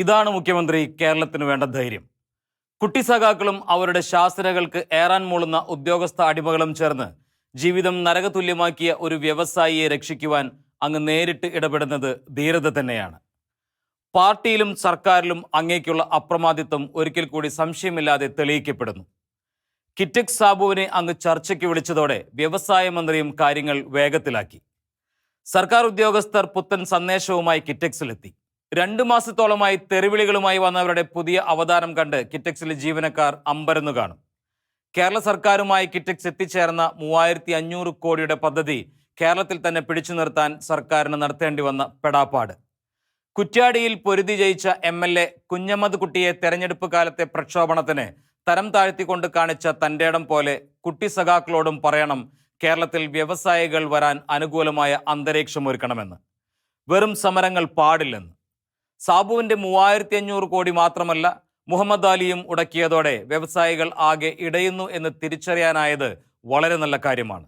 ഇതാണ് മുഖ്യമന്ത്രി കേരളത്തിന് വേണ്ട ധൈര്യം. കുട്ടി സഖാക്കളും അവരുടെ ശാസ്ത്രകൾക്ക് ഏറാൻ മൂളുന്ന ഉദ്യോഗസ്ഥ അടിമകളും ചേർന്ന് ജീവിതം നരകതുല്യമാക്കിയ ഒരു വ്യവസായിയെ രക്ഷിക്കുവാൻ അങ്ങ് നേരിട്ട് ഇടപെടുന്നത് ധീരത തന്നെയാണ്. പാർട്ടിയിലും സർക്കാരിലും അങ്ങേക്കുള്ള അപ്രമാദിത്വം ഒരിക്കൽ കൂടി സംശയമില്ലാതെ തെളിയിക്കപ്പെടുന്നു. കിറ്റക് സാബുവിനെ അങ്ങ് ചർച്ചയ്ക്ക് വിളിച്ചതോടെ വ്യവസായ മന്ത്രിയും കാര്യങ്ങൾ വേഗത്തിലാക്കി. സർക്കാർ ഉദ്യോഗസ്ഥർ പുത്തൻ സന്ദേശവുമായി കിറ്റക്സിലെത്തി. രണ്ടു മാസത്തോളമായി തെരുവിളികളുമായി വന്നവരുടെ പുതിയ അവതാരം കണ്ട് കിറ്റക്സിലെ ജീവനക്കാർ അമ്പരന്നു കാണും. കേരള സർക്കാരുമായി കിറ്റക്സ് എത്തിച്ചേർന്ന മൂവായിരത്തി അഞ്ഞൂറ് കോടിയുടെ പദ്ധതി കേരളത്തിൽ തന്നെ പിടിച്ചു നിർത്താൻ സർക്കാരിന് നടത്തേണ്ടി വന്ന പെടാപ്പാട്. കുറ്റ്യാടിയിൽ പൊരുതി ജയിച്ച എം എൽ എ കുഞ്ഞമ്മദ് കുട്ടിയെ തെരഞ്ഞെടുപ്പ് കാലത്തെ പ്രക്ഷോഭണത്തിന് തരം താഴ്ത്തിക്കൊണ്ട് കാണിച്ച തന്റേടം പോലെ കുട്ടി സഖാക്കളോടും പറയണം കേരളത്തിൽ വ്യവസായികൾ വരാൻ അനുകൂലമായ അന്തരീക്ഷം ഒരുക്കണമെന്ന് വെറും സമരങ്ങൾ പാടില്ലെന്ന്. സാബുവിന്റെ മൂവായിരത്തി അഞ്ഞൂറ് കോടി മാത്രമല്ല മുഹമ്മദ് അലിയും ഉടക്കിയതോടെ വ്യവസായികൾ ആകെ ഇടയുന്നു എന്ന് തിരിച്ചറിയാനായത് വളരെ നല്ല കാര്യമാണ്.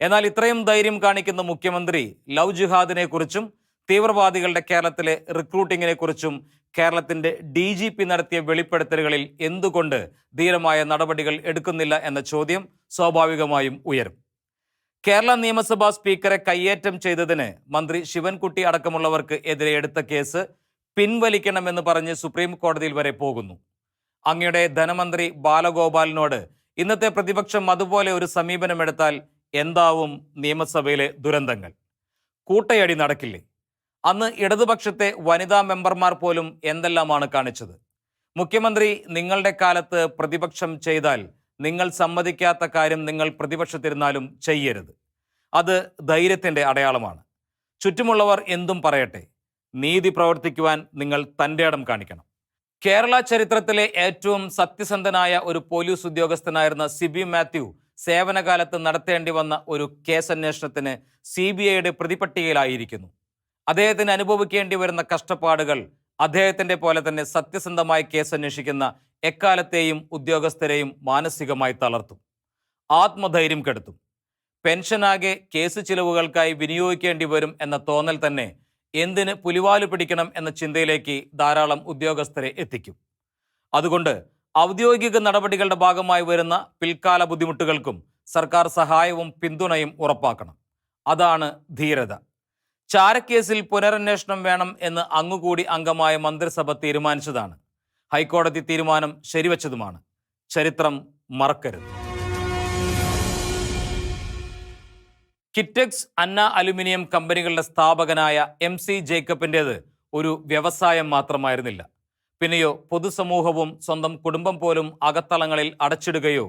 എന്നാൽ ഇത്രയും ധൈര്യം കാണിക്കുന്ന മുഖ്യമന്ത്രി ലവ് ജിഹാദിനെ കുറിച്ചും തീവ്രവാദികളുടെ കേരളത്തിലെ റിക്രൂട്ടിങ്ങിനെ കുറിച്ചും കേരളത്തിന്റെ ഡി ജി പി നടത്തിയ വെളിപ്പെടുത്തലുകളിൽ എന്തുകൊണ്ട് ധീരമായ നടപടികൾ എടുക്കുന്നില്ല എന്ന ചോദ്യം സ്വാഭാവികമായും ഉയരും. കേരള നിയമസഭാ സ്പീക്കറെ കയ്യേറ്റം ചെയ്തതിന് മന്ത്രി ശിവൻകുട്ടി അടക്കമുള്ളവർക്ക് എതിരെ എടുത്ത കേസ് പിൻവലിക്കണമെന്ന് പറഞ്ഞ് സുപ്രീം കോടതിയിൽ വരെ പോകുന്നു. അങ്ങയുടെ ധനമന്ത്രി ബാലഗോപാലിനോട് ഇന്നത്തെ പ്രതിപക്ഷം അതുപോലെ ഒരു സമീപനമെടുത്താൽ എന്താവും നിയമസഭയിലെ ദുരന്തങ്ങൾ? കൂട്ടയടി നടക്കില്ലേ? അന്ന് ഇടതുപക്ഷത്തെ വനിതാ മെമ്പർമാർ പോലും എന്തെല്ലാമാണ് കാണിച്ചത്? മുഖ്യമന്ത്രി നിങ്ങളുടെ കാലത്ത് പ്രതിപക്ഷം ചെയ്താൽ നിങ്ങൾ സമ്മതിക്കാത്ത കാര്യം നിങ്ങൾ പ്രതിപക്ഷത്തിരുന്നാലും ചെയ്യരുത്. അത് ധൈര്യത്തിന്റെ അടയാളമാണ്. ചുറ്റുമുള്ളവർ എന്തും പറയട്ടെ. നീതി പ്രവർത്തിക്കുവാൻ നിങ്ങൾ തന്റെ ഇടം കാണിക്കണം. കേരള ചരിത്രത്തിലെ ഏറ്റവും സത്യസന്ധനായ ഒരു പോലീസ് ഉദ്യോഗസ്ഥനായിരുന്ന സിബി മാത്യു സേവനകാലത്ത് നടത്തേണ്ടി വന്ന ഒരു കേസന്വേഷണത്തിന് സി ബി ഐയുടെ പ്രതിപട്ടികയിലായിരിക്കുന്നു. അദ്ദേഹത്തിന് അനുഭവിക്കേണ്ടി വരുന്ന കഷ്ടപ്പാടുകൾ അദ്ദേഹത്തിന്റെ പോലെ തന്നെ സത്യസന്ധമായി കേസ് അന്വേഷിക്കുന്ന എക്കാലത്തെയും ഉദ്യോഗസ്ഥരെയും മാനസികമായി തളർത്തും. ആത്മധൈര്യം കെടുത്തും. പെൻഷനാകെ കേസ് ചിലവുകൾക്കായി വിനിയോഗിക്കേണ്ടി വരും എന്ന തോന്നൽ തന്നെ എന്തിന് പുലിവാൽ പിടിക്കണം എന്ന ചിന്തയിലേക്ക് ധാരാളം ഉദ്യോഗസ്ഥരെ എത്തിക്കും. അതുകൊണ്ട് ഔദ്യോഗിക നടപടികളുടെ ഭാഗമായി വരുന്ന പിൽക്കാല ബുദ്ധിമുട്ടുകൾക്കും സർക്കാർ സഹായവും പിന്തുണയും ഉറപ്പാക്കണം. അതാണ് ധീരത. ചാരക്കേസിൽ പുനരന്വേഷണം വേണം എന്ന് അങ്ങുകൂടി അംഗമായ മന്ത്രിസഭ തീരുമാനിച്ചതാണ്. ഹൈക്കോടതി തീരുമാനം ശരിവച്ചതുമാണ്. ചരിത്രം മറക്കരുത്. കിറ്റക്സ് അന്ന അലുമിനിയം കമ്പനികളുടെ സ്ഥാപകനായ എം സി ജേക്കബിന്റേത് ഒരു വ്യവസായം മാത്രമായിരുന്നില്ല. പിന്നെയോ പൊതുസമൂഹവും സ്വന്തം കുടുംബം പോലും അകത്തളങ്ങളിൽ അടച്ചിടുകയോ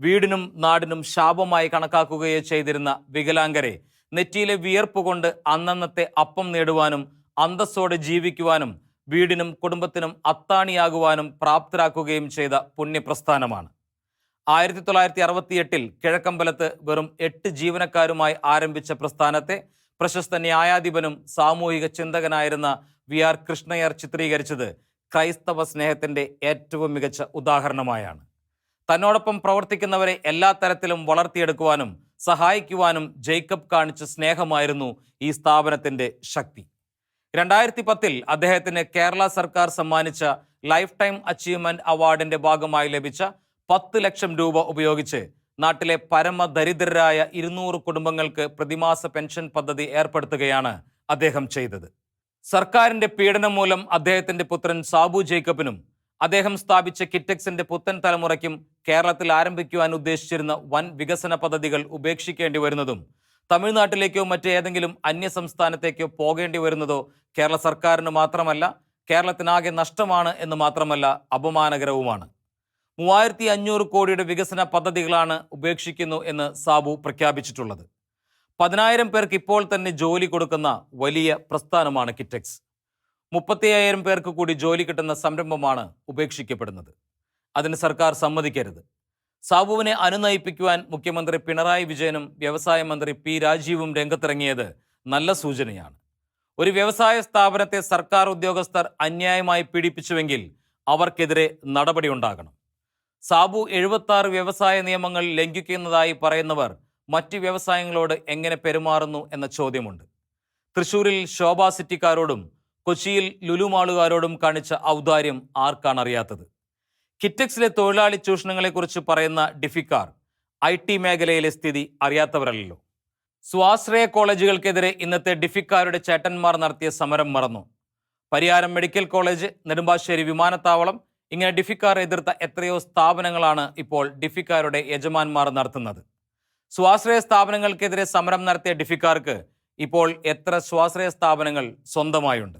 വീടിനും നാടിനും ശാപമായി കണക്കാക്കുകയോ ചെയ്തിരുന്ന വികലാംഗരെ നെറ്റിയിലെ വിയർപ്പ് കൊണ്ട് അന്നന്നത്തെ അപ്പം നേടുവാനും അന്തസ്സോടെ ജീവിക്കുവാനും വീടിനും കുടുംബത്തിനും അത്താണിയാകുവാനും പ്രാപ്തരാക്കുകയും ചെയ്ത പുണ്യപ്രസ്ഥാനമാണ്. ആയിരത്തി തൊള്ളായിരത്തി അറുപത്തിയെട്ടിൽ കിഴക്കമ്പലത്ത് വെറും എട്ട് ജീവനക്കാരുമായി ആരംഭിച്ച പ്രസ്ഥാനത്തെ പ്രശസ്ത ന്യായാധിപനും സാമൂഹിക ചിന്തകനായിരുന്ന വി ആർ കൃഷ്ണയർ ചിത്രീകരിച്ചത് ക്രൈസ്തവ സ്നേഹത്തിന്റെ ഏറ്റവും മികച്ച ഉദാഹരണമായാണ്. തന്നോടൊപ്പം പ്രവർത്തിക്കുന്നവരെ എല്ലാ തരത്തിലും വളർത്തിയെടുക്കുവാനും സഹായിക്കുവാനും ജേക്കബ് കാണിച്ച സ്നേഹമായിരുന്നു ഈ സ്ഥാപനത്തിന്റെ ശക്തി. രണ്ടായിരത്തി പത്തിൽ അദ്ദേഹത്തിന് കേരള സർക്കാർ സമ്മാനിച്ച ലൈഫ് ടൈം അച്ചീവ്മെന്റ് അവാർഡിന്റെ ഭാഗമായി ലഭിച്ച പത്ത് ലക്ഷം രൂപ ഉപയോഗിച്ച് നാട്ടിലെ പരമദരിദ്രരായ ഇരുന്നൂറ് കുടുംബങ്ങൾക്ക് പ്രതിമാസ പെൻഷൻ പദ്ധതി ഏർപ്പെടുത്തുകയാണ് അദ്ദേഹം ചെയ്തത്. സർക്കാരിന്റെ പീഡനം മൂലം അദ്ദേഹത്തിന്റെ പുത്രൻ സാബു ജേക്കബിനും അദ്ദേഹം സ്ഥാപിച്ച കിറ്റക്സിന്റെ പുത്തൻ തലമുറയ്ക്കും കേരളത്തിൽ ആരംഭിക്കുവാൻ ഉദ്ദേശിച്ചിരുന്ന വൻ വികസന പദ്ധതികൾ ഉപേക്ഷിക്കേണ്ടി വരുന്നതും തമിഴ്നാട്ടിലേക്കോ മറ്റേതെങ്കിലും അന്യ സംസ്ഥാനത്തേക്കോ പോകേണ്ടി വരുന്നതോ കേരള സർക്കാരിന് മാത്രമല്ല കേരളത്തിനാകെ നഷ്ടമാണ് എന്ന് മാത്രമല്ല അപമാനകരവുമാണ്. മൂവായിരത്തി അഞ്ഞൂറ് കോടിയുടെ വികസന പദ്ധതികളാണ് ഉപേക്ഷിക്കുന്നു എന്ന് സാബു പ്രഖ്യാപിച്ചിട്ടുള്ളത്. പതിനായിരം പേർക്ക് ഇപ്പോൾ തന്നെ ജോലി കൊടുക്കുന്ന വലിയ പ്രസ്ഥാനമാണ് കിറ്റക്സ്. മുപ്പത്തിയായിരം പേർക്ക് കൂടി ജോലി കിട്ടുന്ന സംരംഭമാണ് ഉപേക്ഷിക്കപ്പെടുന്നത്. അതിന് സർക്കാർ സമ്മതിക്കരുത്. സാബുവിനെ അനുനയിപ്പിക്കുവാൻ മുഖ്യമന്ത്രി പിണറായി വിജയനും വ്യവസായ മന്ത്രി പി രാജീവും രംഗത്തിറങ്ങിയത് നല്ല സൂചനയാണ്. ഒരു വ്യവസായ സ്ഥാപനത്തെ സർക്കാർ ഉദ്യോഗസ്ഥർ അന്യായമായി പീഡിപ്പിച്ചുവെങ്കിൽ അവർക്കെതിരെ നടപടിയുണ്ടാകണം. സാബു എഴുപത്തി വ്യവസായ നിയമങ്ങൾ ലംഘിക്കുന്നതായി പറയുന്നവർ മറ്റ് വ്യവസായങ്ങളോട് എങ്ങനെ പെരുമാറുന്നു എന്ന ചോദ്യമുണ്ട്. തൃശൂരിൽ ശോഭാ സിറ്റിക്കാരോടും കൊച്ചിയിൽ ലുലുമാളുകാരോടും കാണിച്ച ഔദാര്യം ആർക്കാണ് അറിയാത്തത്? കിറ്റക്സിലെ തൊഴിലാളി ചൂഷണങ്ങളെക്കുറിച്ച് പറയുന്ന ഡിഫിക്കാർ ഐ ടി മേഖലയിലെ സ്ഥിതി അറിയാത്തവരല്ലോ. സ്വാശ്രയ കോളേജുകൾക്കെതിരെ ഇന്നത്തെ ഡിഫിക്കാരുടെ ചേട്ടന്മാർ നടത്തിയ സമരം മറന്നു. പരിയാരം മെഡിക്കൽ കോളേജ് നെടുമ്പാശ്ശേരി വിമാനത്താവളം ഇങ്ങനെ ഡിഫിക്കാർ എതിർത്ത എത്രയോ സ്ഥാപനങ്ങളാണ് ഇപ്പോൾ ഡിഫിക്കാരുടെ യജമാന്മാർ നടത്തുന്നത്. സ്വാശ്രയ സ്ഥാപനങ്ങൾക്കെതിരെ സമരം നടത്തിയ ഡിഫിക്കാർക്ക് ഇപ്പോൾ എത്ര സ്വാശ്രയ സ്ഥാപനങ്ങൾ സ്വന്തമായുണ്ട്.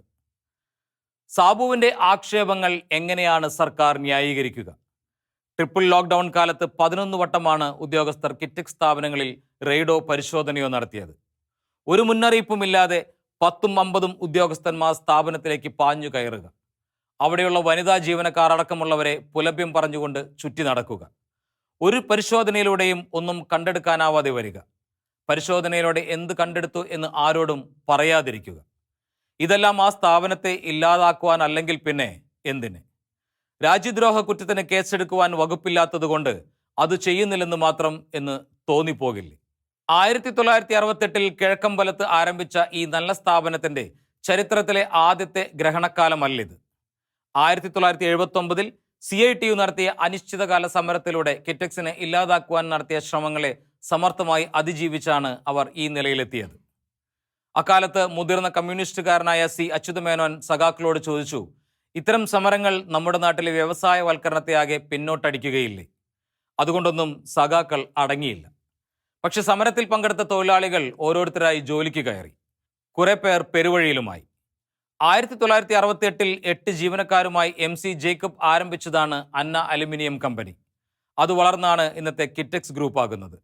സാബുവിന്റെ ആക്ഷേപങ്ങൾ എങ്ങനെയാണ് സർക്കാർ ന്യായീകരിക്കുക? ട്രിപ്പിൾ ലോക്ക്ഡൌൺ കാലത്ത് പതിനൊന്ന് വട്ടമാണ് ഉദ്യോഗസ്ഥർ കിറ്റക് സ്ഥാപനങ്ങളിൽ റെയ്ഡോ പരിശോധനയോ നടത്തിയത്. ഒരു മുന്നറിയിപ്പുമില്ലാതെ പത്തും അമ്പതും ഉദ്യോഗസ്ഥന്മാർ സ്ഥാപനത്തിലേക്ക് പാഞ്ഞു കയറുക അവിടെയുള്ള വനിതാ ജീവനക്കാർ അടക്കമുള്ളവരെ പുലഭ്യം പറഞ്ഞുകൊണ്ട് ചുറ്റി നടക്കുക. ഒരു പരിശോധനയിലൂടെയും ഒന്നും കണ്ടെടുക്കാനാവാതെ വരിക. പരിശോധനയിലൂടെ എന്ത് കണ്ടെടുത്തു എന്ന് ആരോടും പറയാതിരിക്കുക. ഇതെല്ലാം ആ സ്ഥാപനത്തെ ഇല്ലാതാക്കുവാൻ അല്ലെങ്കിൽ പിന്നെ എന്തിന്? രാജ്യദ്രോഹ കുറ്റത്തിന് കേസെടുക്കുവാൻ വകുപ്പില്ലാത്തതുകൊണ്ട് അത് ചെയ്യുന്നില്ലെന്ന് മാത്രം എന്ന് തോന്നിപ്പോകില്ലേ? ആയിരത്തി തൊള്ളായിരത്തി അറുപത്തെട്ടിൽ കിഴക്കമ്പലത്ത് ആരംഭിച്ച ഈ നല്ല സ്ഥാപനത്തിന്റെ ചരിത്രത്തിലെ ആദ്യത്തെ ഗ്രഹണക്കാലമല്ലിത്. ആയിരത്തി തൊള്ളായിരത്തി എഴുപത്തി ഒമ്പതിൽ സി ഐ ടി യു നടത്തിയ അനിശ്ചിതകാല സമരത്തിലൂടെ കിറ്റക്സിനെ ഇല്ലാതാക്കുവാൻ നടത്തിയ ശ്രമങ്ങളെ സമർത്ഥമായി അതിജീവിച്ചാണ് അവർ ഈ നിലയിലെത്തിയത്. അക്കാലത്ത് മുതിർന്ന കമ്മ്യൂണിസ്റ്റുകാരനായ സി അച്യുതമേനോൻ സഖാക്കളോട് ചോദിച്ചു ഇത്തരം സമരങ്ങൾ നമ്മുടെ നാട്ടിലെ വ്യവസായവൽക്കരണത്തെ ആകെ പിന്നോട്ടടിക്കുകയില്ലേ? അതുകൊണ്ടൊന്നും സഖാക്കൾ അടങ്ങിയില്ല. പക്ഷെ സമരത്തിൽ പങ്കെടുത്ത തൊഴിലാളികൾ ഓരോരുത്തരായി ജോലിക്ക് കയറി. കുറെ പേർ പെരുവഴിയിലുമായി. ആയിരത്തി തൊള്ളായിരത്തി അറുപത്തി എട്ടിൽ എട്ട് ജീവനക്കാരുമായി എം സി ജേക്കബ് ആരംഭിച്ചതാണ് അന്ന അലുമിനിയം കമ്പനി. അത് വളർന്നാണ് ഇന്നത്തെ കിറ്റക്സ് ഗ്രൂപ്പ് ആകുന്നത്.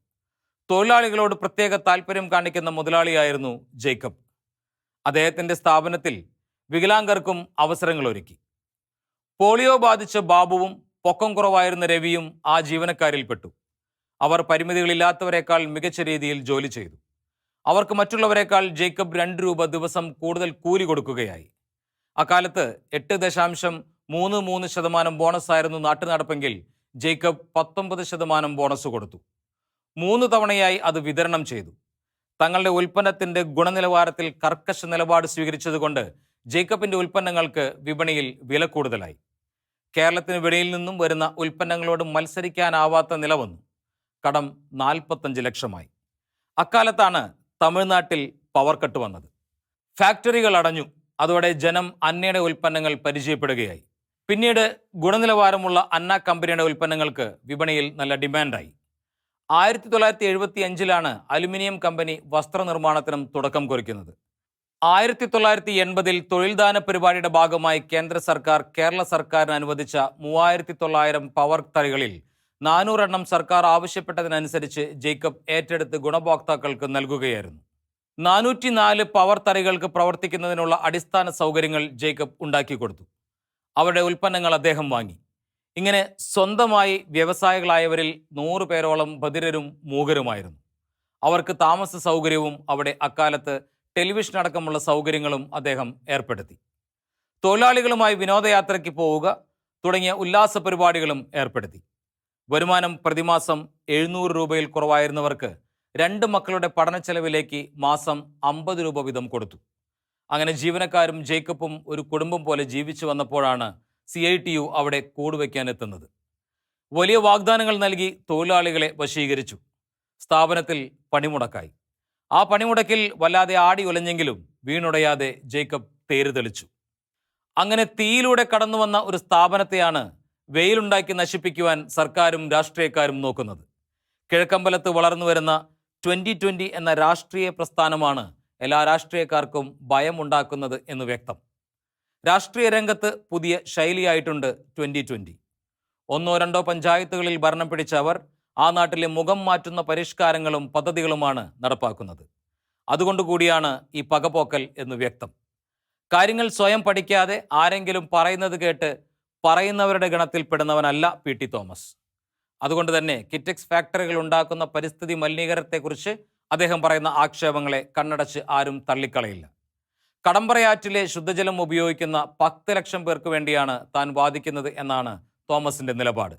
തൊഴിലാളികളോട് പ്രത്യേക താല്പര്യം കാണിക്കുന്ന മുതലാളിയായിരുന്നു ജേക്കബ്. അദ്ദേഹത്തിന്റെ സ്ഥാപനത്തിൽ വികലാംഗർക്കും അവസരങ്ങൾ ഒരുക്കി. പോളിയോ ബാധിച്ച ബാബുവും പൊക്കം കുറവായിരുന്ന രവിയും ആ ജീവനക്കാരിൽപ്പെട്ടു. അവർ പരിമിതികളില്ലാത്തവരെക്കാൾ മികച്ച രീതിയിൽ ജോലി ചെയ്തു. അവർക്ക് മറ്റുള്ളവരെക്കാൾ ജേക്കബ് രണ്ട് രൂപ ദിവസം കൂടുതൽ കൂലി കൊടുക്കുകയായി. അക്കാലത്ത് എട്ട് ദശാംശം മൂന്ന് മൂന്ന് ശതമാനം ബോണസ് ആയിരുന്നു നാട്ടുനടപ്പെങ്കിൽ ജേക്കബ് പത്തൊമ്പത് ശതമാനം ബോണസ് കൊടുത്തു. മൂന്ന് തവണയായി അത് വിതരണം ചെയ്തു. തങ്ങളുടെ ഉൽപ്പന്നത്തിന്റെ ഗുണനിലവാരത്തിൽ കർക്കശ നിലപാട് സ്വീകരിച്ചതുകൊണ്ട് ജേക്കബിന്റെ ഉൽപ്പന്നങ്ങൾക്ക് വിപണിയിൽ വില കൂടുതലായി. കേരളത്തിന് വിപണിയിൽ നിന്നും വരുന്ന ഉൽപ്പന്നങ്ങളോട് മത്സരിക്കാനാവാത്ത നില വന്നു കടം നാൽപ്പത്തഞ്ച് ലക്ഷമായി. അക്കാലത്താണ് തമിഴ്നാട്ടിൽ പവർ കട്ട് വന്നത്. ഫാക്ടറികൾ അടഞ്ഞു. അതോടെ ജനം അന്നയുടെ ഉൽപ്പന്നങ്ങൾ പരിചയപ്പെടുകയായി. പിന്നീട് ഗുണനിലവാരമുള്ള അന്ന കമ്പനിയുടെ ഉൽപ്പന്നങ്ങൾക്ക് വിപണിയിൽ നല്ല ഡിമാൻഡായി. ആയിരത്തി തൊള്ളായിരത്തി എഴുപത്തി അഞ്ചിലാണ് അലുമിനിയം കമ്പനി വസ്ത്രനിർമ്മാണത്തിനും തുടക്കം കുറിക്കുന്നത്. ആയിരത്തി തൊള്ളായിരത്തി എൺപതിൽ തൊഴിൽദാന പരിപാടിയുടെ ഭാഗമായി കേന്ദ്ര സർക്കാർ കേരള സർക്കാരിന് അനുവദിച്ച മൂവായിരത്തി തൊള്ളായിരം പവർ തറികളിൽ നാനൂറെണ്ണം സർക്കാർ ആവശ്യപ്പെട്ടതിനനുസരിച്ച് ജേക്കബ് ഏറ്റെടുത്ത് ഗുണഭോക്താക്കൾക്ക് നൽകുകയായിരുന്നു. നാനൂറ്റി നാല് പവർ തറികൾക്ക് പ്രവർത്തിക്കുന്നതിനുള്ള അടിസ്ഥാന സൗകര്യങ്ങൾ ജേക്കബ് ഉണ്ടാക്കി കൊടുത്തു. അവരുടെ ഉൽപ്പന്നങ്ങൾ അദ്ദേഹം വാങ്ങി. ഇങ്ങനെ സ്വന്തമായി വ്യവസായികളായവരിൽ നൂറു പേരോളം ബധിരരും മൂകരുമായിരുന്നു. അവർക്ക് താമസ സൗകര്യവും അവിടെ അക്കാലത്ത് ടെലിവിഷൻ അടക്കമുള്ള സൗകര്യങ്ങളും അദ്ദേഹം ഏർപ്പെടുത്തി. തൊഴിലാളികളുമായി വിനോദയാത്രയ്ക്ക് പോവുക തുടങ്ങിയ ഉല്ലാസ പരിപാടികളും ഏർപ്പെടുത്തി. വരുമാനം പ്രതിമാസം എഴുന്നൂറ് രൂപയിൽ കുറവായിരുന്നവർക്ക് രണ്ട് മക്കളുടെ പഠന ചെലവിലേക്ക് മാസം അമ്പത് രൂപ വീതം കൊടുത്തു. അങ്ങനെ ജീവനക്കാരും ജേക്കബും ഒരു കുടുംബം പോലെ ജീവിച്ചു വന്നപ്പോഴാണ് സി ഐ ടി യു അവിടെ കൂടുവയ്ക്കാൻ എത്തുന്നത് വലിയ വാഗ്ദാനങ്ങൾ നൽകി തൊഴിലാളികളെ വശീകരിച്ചു. സ്ഥാപനത്തിൽ പണിമുടക്കായി. ആ പണിമുടക്കിൽ വല്ലാതെ ആടി ഉലഞ്ഞെങ്കിലും വീണുടയാതെ ജേക്കബ് തേരുതെളിച്ചു അങ്ങനെ തീയിലൂടെ കടന്നു വന്ന ഒരു സ്ഥാപനത്തെയാണ് വെയിലുണ്ടാക്കി നശിപ്പിക്കുവാൻ സർക്കാരും രാഷ്ട്രീയക്കാരും നോക്കുന്നത്. കിഴക്കമ്പലത്ത് വളർന്നു വരുന്ന ട്വന്റി ട്വന്റി എന്ന രാഷ്ട്രീയ പ്രസ്ഥാനമാണ് എല്ലാ രാഷ്ട്രീയക്കാർക്കും ഭയമുണ്ടാക്കുന്നത് എന്ന് വ്യക്തം. രാഷ്ട്രീയ രംഗത്ത് പുതിയ ശൈലിയായിട്ടുണ്ട് ട്വന്റി ട്വന്റി ഒന്നോ രണ്ടോ പഞ്ചായത്തുകളിൽ ഭരണം പിടിച്ച അവർ ആ നാട്ടിലെ മുഖം മാറ്റുന്ന പരിഷ്കാരങ്ങളും പദ്ധതികളുമാണ് നടപ്പാക്കുന്നത്. അതുകൊണ്ടുകൂടിയാണ് ഈ പകപോക്കൽ എന്ന് വ്യക്തം. കാര്യങ്ങൾ സ്വയം പഠിക്കാതെ ആരെങ്കിലും പറയുന്നത് കേട്ട് പറയുന്നവരുടെ ഗണത്തിൽപ്പെടുന്നവനല്ല പി ടി തോമസ്. അതുകൊണ്ട് തന്നെ കിറ്റക്സ് ഫാക്ടറികൾ ഉണ്ടാക്കുന്ന പരിസ്ഥിതി മലിനീകരണത്തെക്കുറിച്ച് അദ്ദേഹം പറയുന്ന ആക്ഷേപങ്ങളെ കണ്ണടച്ച് ആരും തള്ളിക്കളയില്ല. കടമ്പറയാറ്റിലെ ശുദ്ധജലം ഉപയോഗിക്കുന്ന പത്ത് ലക്ഷം പേർക്ക് വേണ്ടിയാണ് താൻ വാദിക്കുന്നത് എന്നാണ് തോമസിന്റെ നിലപാട്.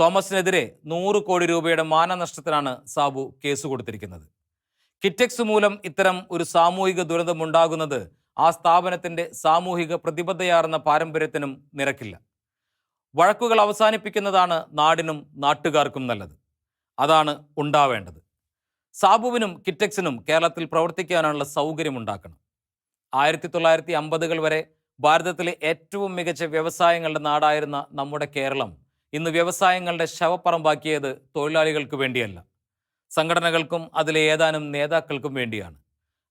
തോമസിനെതിരെ നൂറ് കോടി രൂപയുടെ മാനനഷ്ടത്തിനാണ് സാബു കേസ് കൊടുത്തിരിക്കുന്നത്. കിറ്റക്സ് മൂലം ഇത്തരം ഒരു സാമൂഹിക ദുരന്തമുണ്ടാകുന്നത് ആ സ്ഥാപനത്തിന്റെ സാമൂഹിക പ്രതിബദ്ധയാർന്ന പാരമ്പര്യത്തിനും നിരക്കില്ല. വഴക്കുകൾ അവസാനിപ്പിക്കുന്നതാണ് നാടിനും നാട്ടുകാർക്കും നല്ലത്. അതാണ് ഉണ്ടാവേണ്ടത്. സാബുവിനും കിറ്റക്സിനും കേരളത്തിൽ പ്രവർത്തിക്കാനുള്ള സൗകര്യം ഉണ്ടാക്കണം ആയിരത്തി തൊള്ളായിരത്തി അമ്പതുകൾ വരെ ഭാരതത്തിലെ ഏറ്റവും മികച്ച വ്യവസായങ്ങളുടെ നാടായിരുന്ന നമ്മുടെ കേരളം ഇന്ന് വ്യവസായങ്ങളുടെ ശവപ്പറമ്പാക്കിയത് തൊഴിലാളികൾക്ക് വേണ്ടിയല്ല. സംഘടനകൾക്കും അതിലെ ഏതാനും നേതാക്കൾക്കും വേണ്ടിയാണ്.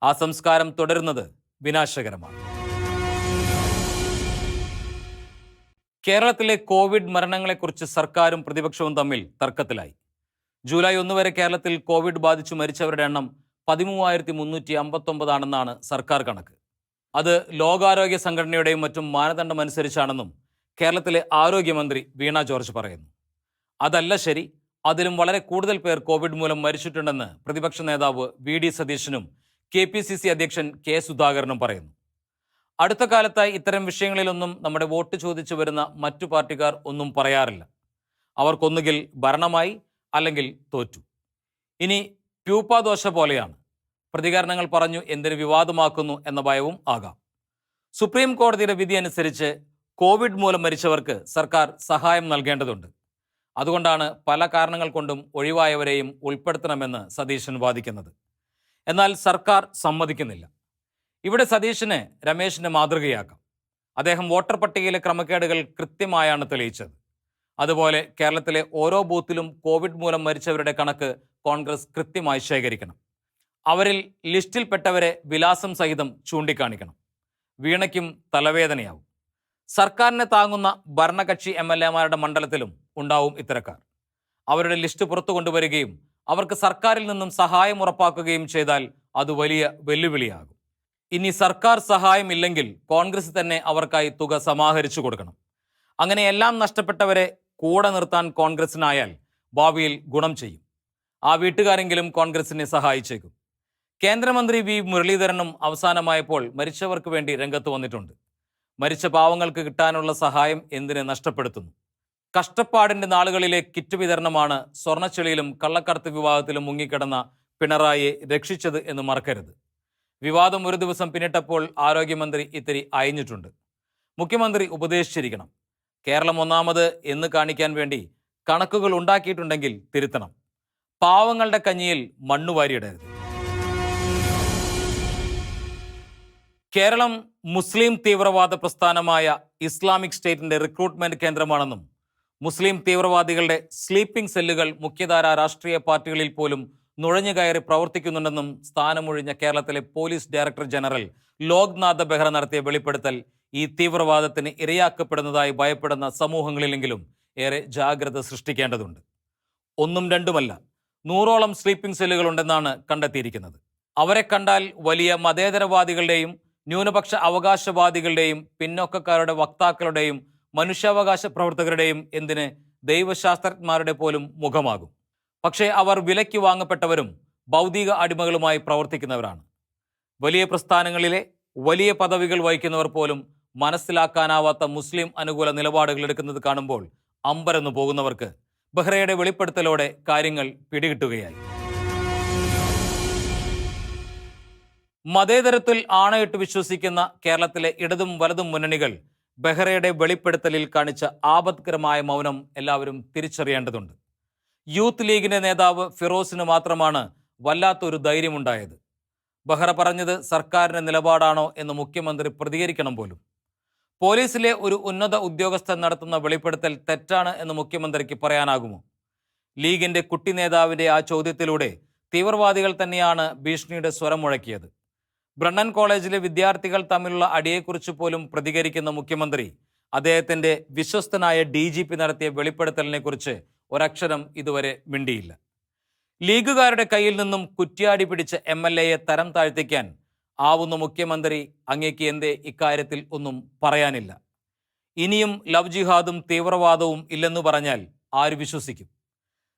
ആ സംസ്കാരം തുടരുന്നത് വിനാശകരമാണ്. കേരളത്തിലെ കോവിഡ് മരണങ്ങളെക്കുറിച്ച് സർക്കാരും പ്രതിപക്ഷവും തമ്മിൽ തർക്കത്തിലായി. ജൂലൈ ഒന്ന് വരെ കേരളത്തിൽ കോവിഡ് ബാധിച്ചു മരിച്ചവരുടെ എണ്ണം പതിമൂവായിരത്തി മുന്നൂറ്റി അമ്പത്തൊമ്പതാണെന്നാണ് സർക്കാർ കണക്ക്. അത് ലോകാരോഗ്യ സംഘടനയുടെയും മറ്റും മാനദണ്ഡം അനുസരിച്ചാണെന്നും കേരളത്തിലെ ആരോഗ്യമന്ത്രി വീണ ജോർജ് പറയുന്നു. അതല്ല ശരി അതിലും വളരെ കൂടുതൽ പേർ കോവിഡ് മൂലം മരിച്ചിട്ടുണ്ടെന്ന് പ്രതിപക്ഷ നേതാവ് വി ഡി സതീശനും കെ പി സി സി അധ്യക്ഷൻ കെ സുധാകരനും പറയുന്നു. അടുത്ത കാലത്തായി ഇത്തരം വിഷയങ്ങളിലൊന്നും നമ്മുടെ വോട്ട് ചോദിച്ചു വരുന്ന മറ്റു പാർട്ടിക്കാർ ഒന്നും പറയാറില്ല. അവർക്കൊന്നുകിൽ ഭരണമായി അല്ലെങ്കിൽ തോറ്റു. ഇനി പ്യൂപ്പാദോശ പോലെയാണ്. പ്രതികരണങ്ങൾ പറഞ്ഞു എന്തിന് വിവാദമാക്കുന്നു എന്ന ഭയവും ആകാം. സുപ്രീം കോടതിയുടെ വിധി അനുസരിച്ച് കോവിഡ് മൂലം മരിച്ചവർക്ക് സർക്കാർ സഹായം നൽകേണ്ടതുണ്ട്. അതുകൊണ്ടാണ് പല കാരണങ്ങൾ കൊണ്ടും ഒഴിവായവരെയും ഉൾപ്പെടുത്തണമെന്ന് സതീശൻ വാദിക്കുന്നത്. എന്നാൽ സർക്കാർ സമ്മതിക്കുന്നില്ല. ഇവിടെ സതീശന് രമേശിന്റെ മാതൃകയാക്കാം അദ്ദേഹം വോട്ടർ പട്ടികയിലെ ക്രമക്കേടുകൾ കൃത്യമായാണ് തെളിയിച്ചത്. അതുപോലെ കേരളത്തിലെ ഓരോ ബൂത്തിലും കോവിഡ് മൂലം മരിച്ചവരുടെ കണക്ക് കോൺഗ്രസ് കൃത്യമായി ശേഖരിക്കണം. അവരിൽ ലിസ്റ്റിൽപ്പെട്ടവരെ വിലാസം സഹിതം ചൂണ്ടിക്കാണിക്കണം. വീണയ്ക്കും തലവേദനയാവും. സർക്കാരിനെ താങ്ങുന്ന ഭരണകക്ഷി എം എൽ എമാരുടെ മണ്ഡലത്തിലും ഉണ്ടാവും ഇത്തരക്കാർ. അവരുടെ ലിസ്റ്റ് പുറത്തു കൊണ്ടുവരികയും അവർക്ക് സർക്കാരിൽ നിന്നും സഹായം ഉറപ്പാക്കുകയും ചെയ്താൽ അത് വലിയ വെല്ലുവിളിയാകും. ഇനി സർക്കാർ സഹായമില്ലെങ്കിൽ കോൺഗ്രസ് തന്നെ അവർക്കായി തുക സമാഹരിച്ചു കൊടുക്കണം. അങ്ങനെ എല്ലാം നഷ്ടപ്പെട്ടവരെ കൂടെ നിർത്താൻ കോൺഗ്രസിനായാൽ ഭാവിയിൽ ഗുണം ചെയ്യും. ആ വീട്ടുകാരെങ്കിലും കോൺഗ്രസിനെ സഹായിച്ചേക്കും. കേന്ദ്രമന്ത്രി വി മുരളീധരനും അവസാനമായപ്പോൾ മരിച്ചവർക്ക് വേണ്ടി രംഗത്ത് വന്നിട്ടുണ്ട്. മരിച്ച പാവങ്ങൾക്ക് കിട്ടാനുള്ള സഹായം എന്തിനെ നഷ്ടപ്പെടുത്തുന്നു? കഷ്ടപ്പാടിന്റെ നാളുകളിലെ കിറ്റ് വിതരണമാണ് സ്വർണച്ചെളിയിലും കള്ളക്കടത്ത് വിവാഹത്തിലും മുങ്ങിക്കിടന്ന പിണറായിയെ രക്ഷിച്ചത് എന്ന് മറക്കരുത്. വിവാദം ഒരു ദിവസം പിന്നിട്ടപ്പോൾ ആരോഗ്യമന്ത്രി ഇത്തിരി അയഞ്ഞിട്ടുണ്ട്. മുഖ്യമന്ത്രി ഉപദേശിച്ചിരിക്കണം. കേരളം ഒന്നാമത് എന്ന് കാണിക്കാൻ വേണ്ടി കണക്കുകൾ ഉണ്ടാക്കിയിട്ടുണ്ടെങ്കിൽ തിരുത്തണം. പാവങ്ങളുടെ കഞ്ഞിയിൽ മണ്ണുവാരിയിടരുത് കേരളം മുസ്ലിം തീവ്രവാദ പ്രസ്ഥാനമായ ഇസ്ലാമിക് സ്റ്റേറ്റിന്റെ റിക്രൂട്ട്മെന്റ് കേന്ദ്രമാണെന്നും മുസ്ലിം തീവ്രവാദികളുടെ സ്ലീപ്പിംഗ് സെല്ലുകൾ മുഖ്യധാരാ രാഷ്ട്രീയ പാർട്ടികളിൽ പോലും നുഴഞ്ഞുകയറി പ്രവർത്തിക്കുന്നുണ്ടെന്നും സ്ഥാനമൊഴിഞ്ഞ കേരളത്തിലെ police director general Loknath Behera നടത്തിയ വെളിപ്പെടുത്തൽ ഈ തീവ്രവാദത്തിന് ഇരയാക്കപ്പെടുന്നതായി ഭയപ്പെടുന്ന സമൂഹങ്ങളിലെങ്കിലും ഏറെ ജാഗ്രത സൃഷ്ടിക്കേണ്ടതുണ്ട്. ഒന്നും രണ്ടുമല്ല നൂറോളം സ്ലീപ്പിംഗ് സെല്ലുകൾ ഉണ്ടെന്നാണ് കണ്ടെത്തിയിരിക്കുന്നത്. അവരെ കണ്ടാൽ വലിയ മതേതരവാദികളുടെയും ന്യൂനപക്ഷ അവകാശവാദികളുടെയും പിന്നോക്കക്കാരുടെ വക്താക്കളുടെയും മനുഷ്യാവകാശ പ്രവർത്തകരുടെയും എന്തിന് ദൈവശാസ്ത്രജ്ഞന്മാരുടെ പോലും മുഖമാകും. പക്ഷേ അവർ വിലയ്ക്ക് വാങ്ങപ്പെട്ടവരും ഭൗതിക അടിമകളുമായി പ്രവർത്തിക്കുന്നവരാണ്. വലിയ പ്രസ്ഥാനങ്ങളിലെ വലിയ പദവികൾ വഹിക്കുന്നവർ പോലും മനസ്സിലാക്കാനാവാത്ത മുസ്ലിം അനുകൂല നിലപാടുകൾ എടുക്കുന്നത് കാണുമ്പോൾ അമ്പരന്നു പോകുന്നവർക്ക് ബഹ്റയുടെ വെളിപ്പെടുത്തലോടെ കാര്യങ്ങൾ പിടികിട്ടുകയായി. മതേതരത്തിൽ ആണയിട്ട് വിശ്വസിക്കുന്ന കേരളത്തിലെ ഇടതും വലതും മുന്നണികൾ ബെഹ്റയുടെ വെളിപ്പെടുത്തലിൽ കാണിച്ച ആപത്കരമായ മൗനം എല്ലാവരും തിരിച്ചറിയേണ്ടതുണ്ട്. യൂത്ത് ലീഗിന്റെ നേതാവ് ഫിറോസിന് മാത്രമാണ് വല്ലാത്തൊരു ധൈര്യമുണ്ടായത്. ബഹ്റ പറഞ്ഞത് സർക്കാരിന്റെ നിലപാടാണോ എന്ന് മുഖ്യമന്ത്രി പ്രതികരിക്കണം പോലും. പോലീസിലെ ഒരു ഉന്നത ഉദ്യോഗസ്ഥൻ നടത്തുന്ന വെളിപ്പെടുത്തൽ തെറ്റാണ് എന്ന് മുഖ്യമന്ത്രിക്ക് പറയാനാകുമോ? ലീഗിന്റെ കുട്ടി നേതാവിന്റെ ആ ചോദ്യത്തിലൂടെ തീവ്രവാദികൾ തന്നെയാണ് ഭീഷണിയുടെ സ്വരം മുഴക്കിയത്. ബ്രണ്ണൻ കോളേജിലെ വിദ്യാർത്ഥികൾ തമ്മിലുള്ള അടിയെക്കുറിച്ച് പോലും പ്രതികരിക്കുന്ന മുഖ്യമന്ത്രി അദ്ദേഹത്തിന്റെ വിശ്വസ്തനായ ഡി നടത്തിയ വെളിപ്പെടുത്തലിനെ കുറിച്ച് ഒരക്ഷരം ഇതുവരെ മിണ്ടിയില്ല. ലീഗുകാരുടെ കയ്യിൽ നിന്നും കുറ്റ്യാടി പിടിച്ച എം എൽ എയെ തരം താഴ്ത്തിക്കാൻ ആവുന്ന മുഖ്യമന്ത്രി അങ്ങേക്ക് എന്തേ ഇക്കാര്യത്തിൽ ഒന്നും പറയാനില്ല. ഇനിയും ലവ് ജിഹാദും തീവ്രവാദവും ഇല്ലെന്ന് പറഞ്ഞാൽ ആര് വിശ്വസിക്കും?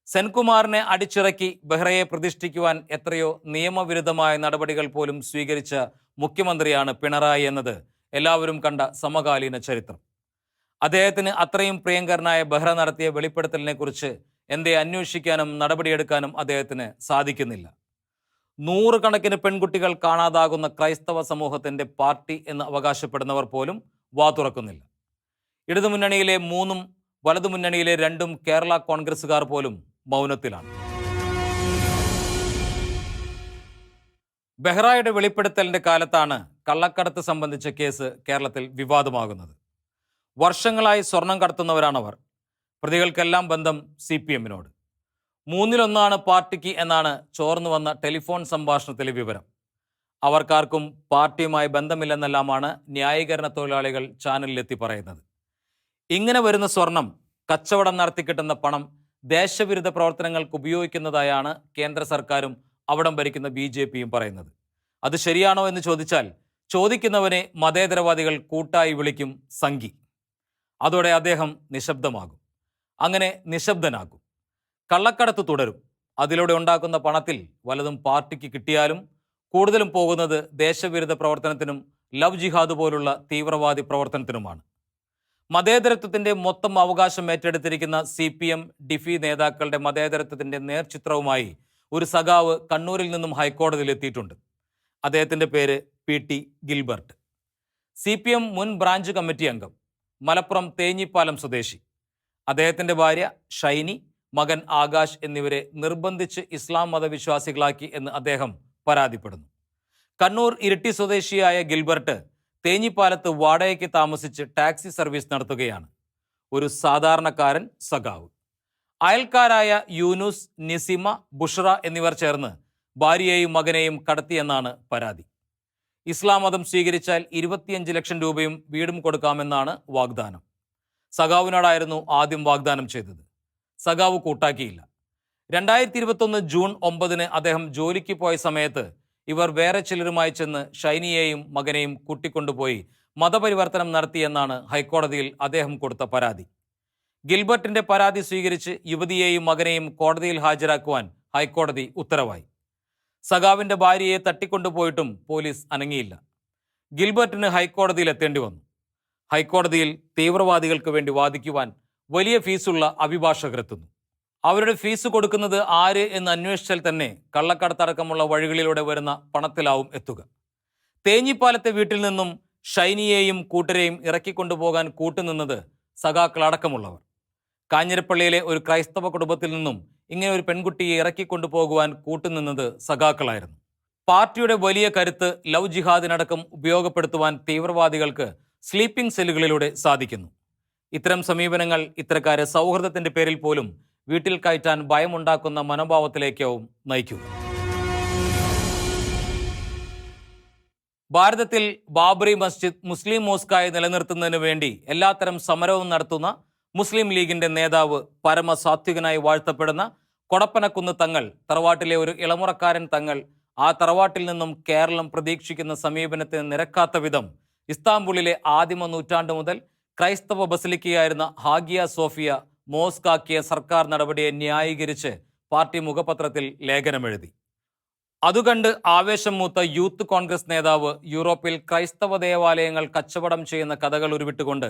സെൻകുമാറിനെ അടിച്ചിറക്കി ബെഹ്റയെ പ്രതിഷ്ഠിക്കുവാൻ എത്രയോ നിയമവിരുദ്ധമായ നടപടികൾ പോലും സ്വീകരിച്ച മുഖ്യമന്ത്രിയാണ് പിണറായി എന്നത് എല്ലാവരും കണ്ട സമകാലീന ചരിത്രം. അദ്ദേഹത്തിന് അത്രയും പ്രിയങ്കരനായ ബെഹ്റ നടത്തിയ വെളിപ്പെടുത്തലിനെ കുറിച്ച് എന്തേ അന്വേഷിക്കാനും നടപടിയെടുക്കാനും അദ്ദേഹത്തിന് സാധിക്കുന്നില്ല. നൂറുകണക്കിന് പെൺകുട്ടികൾ കാണാതാകുന്ന ക്രൈസ്തവ സമൂഹത്തിന്റെ പാർട്ടി എന്ന് അവകാശപ്പെടുന്നവർ പോലും വാ തുറക്കുന്നില്ല. ഇടതുമുന്നണിയിലെ മൂന്നും വലതുമുന്നണിയിലെ രണ്ടും കേരള കോൺഗ്രസുകാർ പോലും മൗനത്തിലാണ്. ബെഹ്റയുടെ വെളിപ്പെടുത്തലിന്റെ കാലത്താണ് കള്ളക്കടത്ത് സംബന്ധിച്ച കേസ് കേരളത്തിൽ വിവാദമാകുന്നത്. വർഷങ്ങളായി സ്വർണം കടത്തുന്നവരാണവർ. പ്രതികൾക്കെല്ലാം ബന്ധം സി പി എമ്മിനോട് മൂന്നിലൊന്നാണ് പാർട്ടിക്ക് എന്നാണ് ചോർന്നു വന്ന ടെലിഫോൺ സംഭാഷണത്തിലെ വിവരം. അവർക്കാർക്കും പാർട്ടിയുമായി ബന്ധമില്ലെന്നെല്ലാമാണ് ന്യായീകരണ തൊഴിലാളികൾ ചാനലിലെത്തി പറയുന്നത്. ഇങ്ങനെ വരുന്ന സ്വർണം കച്ചവടം നടത്തി കിട്ടുന്ന പണം ദേശവിരുദ്ധ പ്രവർത്തനങ്ങൾക്ക് ഉപയോഗിക്കുന്നതായാണ് കേന്ദ്ര സർക്കാരും അവിടം ഭരിക്കുന്ന ബി ജെ പിയും പറയുന്നത്. അത് ശരിയാണോ എന്ന് ചോദിച്ചാൽ ചോദിക്കുന്നവനെ മതേതരവാദികൾ കൂട്ടായി വിളിക്കും സംഘി. അതോടെ അദ്ദേഹം നിശബ്ദമാകും. അങ്ങനെ നിശബ്ദനാകും. കള്ളക്കടത്ത് തുടരും. അതിലൂടെ ഉണ്ടാക്കുന്ന പണത്തിൽ വലതും പാർട്ടിക്ക് കിട്ടിയാലും കൂടുതലും പോകുന്നത് ദേശവിരുദ്ധ പ്രവർത്തനത്തിനും ലവ് ജിഹാദ് പോലുള്ള തീവ്രവാദി പ്രവർത്തനത്തിനുമാണ്. മതേതരത്വത്തിന്റെ മൊത്തം അവകാശം ഏറ്റെടുത്തിരിക്കുന്ന സി പി എം ഡിഫി നേതാക്കളുടെ മതേതരത്വത്തിന്റെ നേർചിത്രവുമായി ഒരു സഖാവ് കണ്ണൂരിൽ നിന്നും ഹൈക്കോടതിയിൽ എത്തിയിട്ടുണ്ട്. അദ്ദേഹത്തിന്റെ പേര് P T Gilbert. C P M മുൻ ബ്രാഞ്ച് കമ്മിറ്റി അംഗം. മലപ്പുറം തേഞ്ഞിപ്പാലം സ്വദേശി. അദ്ദേഹത്തിന്റെ ഭാര്യ ഷൈനി മകൻ ആകാശ് എന്നിവരെ നിർബന്ധിച്ച് ഇസ്ലാം മതവിശ്വാസികളാക്കി എന്ന് അദ്ദേഹം പരാതിപ്പെടുന്നു. കണ്ണൂർ ഇരിട്ടി സ്വദേശിയായ ഗിൽബർട്ട് തേഞ്ഞിപ്പാലത്ത് വാടകയ്ക്ക് താമസിച്ച് ടാക്സി സർവീസ് നടത്തുകയാണ്. ഒരു സാധാരണക്കാരൻ സഖാവ്. അയൽക്കാരായ യൂനുസ് നിസിമ ബുഷ്റ എന്നിവർ ചേർന്ന് ഭാര്യയെയും മകനെയും കടത്തിയെന്നാണ് പരാതി. ഇസ്ലാം മതം സ്വീകരിച്ചാൽ ഇരുപത്തിയഞ്ച് ലക്ഷം രൂപയും വീടും കൊടുക്കാമെന്നാണ് വാഗ്ദാനം. സഖാവിനോടായിരുന്നു ആദ്യം വാഗ്ദാനം ചെയ്തത്. സഖാവ് കൂട്ടാക്കിയില്ല. രണ്ടായിരത്തി ഇരുപത്തൊന്ന് ജൂൺ ഒമ്പതിന് അദ്ദേഹം ജോലിക്ക് പോയ സമയത്ത് ഇവർ വേറെ ചിലരുമായി ചെന്ന് ഷൈനിയെയും മകനെയും കൂട്ടിക്കൊണ്ടുപോയി മതപരിവർത്തനം നടത്തിയെന്നാണ് ഹൈക്കോടതിയിൽ അദ്ദേഹം കൊടുത്ത പരാതി. ഗിൽബർട്ടിന്റെ പരാതി സ്വീകരിച്ച് യുവതിയെയും മകനെയും കോടതിയിൽ ഹാജരാക്കുവാൻ ഹൈക്കോടതി ഉത്തരവായി. സഖാവിന്റെ ഭാര്യയെ തട്ടിക്കൊണ്ടുപോയിട്ടും പോലീസ് അനങ്ങിയില്ല. ഗിൽബർട്ടിന് ഹൈക്കോടതിയിൽ എത്തേണ്ടി വന്നു. ഹൈക്കോടതിയിൽ തീവ്രവാദികൾക്ക് വേണ്ടി വാദിക്കുവാൻ വലിയ ഫീസുള്ള അഭിഭാഷകരെത്തുന്നു അവരുടെ ഫീസ് കൊടുക്കുന്നത് ആര് എന്ന് അന്വേഷിച്ചാൽ തന്നെ കള്ളക്കടത്തടക്കമുള്ള വഴികളിലൂടെ വരുന്ന പണത്തിലാവും എത്തുക. തേഞ്ഞിപ്പാലത്തെ വീട്ടിൽ നിന്നും ഷൈനിയെയും കൂട്ടരെയും ഇറക്കിക്കൊണ്ടുപോകാൻ കൂട്ടുനിന്നത് സഖാക്കളടക്കമുള്ളവർ. കാഞ്ഞിരപ്പള്ളിയിലെ ഒരു ക്രൈസ്തവ കുടുംബത്തിൽ നിന്നും ഇങ്ങനെ ഒരു പെൺകുട്ടിയെ ഇറക്കിക്കൊണ്ടുപോകുവാൻ കൂട്ടുനിന്നത് സഖാക്കളായിരുന്നു. പാർട്ടിയുടെ വലിയ കരുത്ത് ലവ് ജിഹാദിനടക്കം ഉപയോഗപ്പെടുത്തുവാൻ തീവ്രവാദികൾക്ക് സ്ലീപ്പിംഗ് സെല്ലുകളിലൂടെ സാധിക്കുന്നു. ഇത്തരം സമീപനങ്ങൾ ഇത്തരക്കാരെ സൗഹൃദത്തിന്റെ പേരിൽ പോലും വീട്ടിൽ കയറ്റാൻ ഭയമുണ്ടാക്കുന്ന മനോഭാവത്തിലേക്കാവും നയിക്കും ഭാരതത്തിൽ ബാബറി മസ്ജിദ് മുസ്ലിം മോസ്കായി നിലനിർത്തുന്നതിന് വേണ്ടി എല്ലാത്തരം സമരവും നടത്തുന്ന മുസ്ലിം ലീഗിന്റെ നേതാവ് പരമസാത്വികനായി വാഴ്ത്തപ്പെടുന്ന കൊടപ്പനക്കുന്ന് തങ്ങൾ തറവാട്ടിലെ ഒരു ഇളമുറക്കാരൻ തങ്ങൾ ആ തറവാട്ടിൽ നിന്നും കേരളം പ്രതീക്ഷിക്കുന്ന സമീപനത്തിന് നിരക്കാത്ത വിധം ഇസ്താംബുളിലെ ആദിമ നൂറ്റാണ്ട് മുതൽ ക്രൈസ്തവ ബസലിക്കയായിരുന്ന ഹാഗിയ സോഫിയ മോസ്കാക്കിയ സർക്കാർ നടപടിയെ ന്യായീകരിച്ച് പാർട്ടി മുഖപത്രത്തിൽ ലേഖനമെഴുതി. അതുകണ്ട് ആവേശം മൂത്ത യൂത്ത് കോൺഗ്രസ് നേതാവ് യൂറോപ്പിൽ ക്രൈസ്തവ ദേവാലയങ്ങൾ കച്ചവടം ചെയ്യുന്ന കഥകൾ ഉരുവിട്ടുകൊണ്ട്